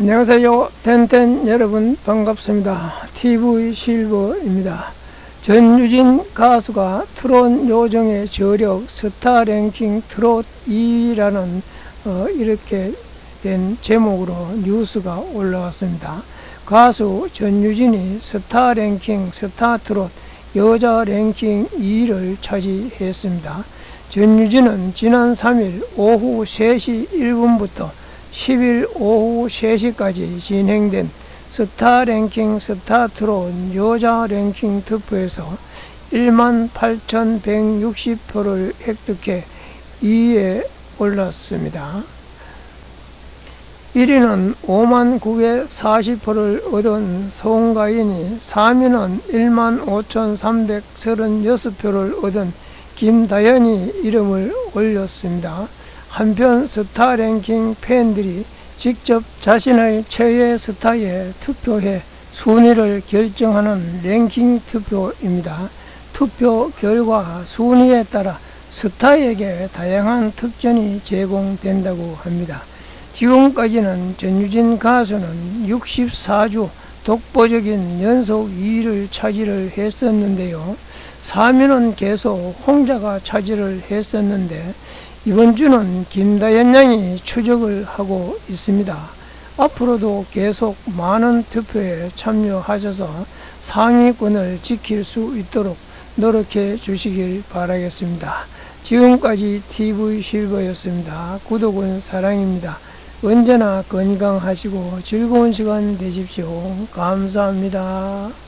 안녕하세요. 텐텐 여러분 반갑습니다. TV 실버입니다. 전유진 가수가 트롯 요정의 저력 스타 랭킹 트롯 2위라는 어, 이렇게 된 제목으로 뉴스가 올라왔습니다. 가수 전유진이 스타 랭킹 스타 트롯 여자 랭킹 2위를 차지했습니다. 전유진은 지난 3일 오후 3시 1분부터 10일 오후 3시까지 진행된 스타 랭킹 스타 트롯 여자 랭킹 투표에서 1만 8,160표를 획득해 2위에 올랐습니다. 1위는 5만 940표를 얻은 송가인이 3위는 1만 5,336표를 얻은 김다연이 이름을 올렸습니다. 한편 스타 랭킹 팬들이 직접 자신의 최애 스타에 투표해 순위를 결정하는 랭킹 투표입니다. 투표 결과 순위에 따라 스타에게 다양한 특전이 제공된다고 합니다. 지금까지는 전유진 가수는 64주 독보적인 연속 2위를 차지를 했었는데요. 3위는 계속 홍자가 차지를 했었는데 이번 주는 김다연 양이 추적을 하고 있습니다. 앞으로도 계속 많은 투표에 참여하셔서 상위권을 지킬 수 있도록 노력해 주시길 바라겠습니다. 지금까지 TV 실버였습니다. 구독은 사랑입니다. 언제나 건강하시고 즐거운 시간 되십시오. 감사합니다.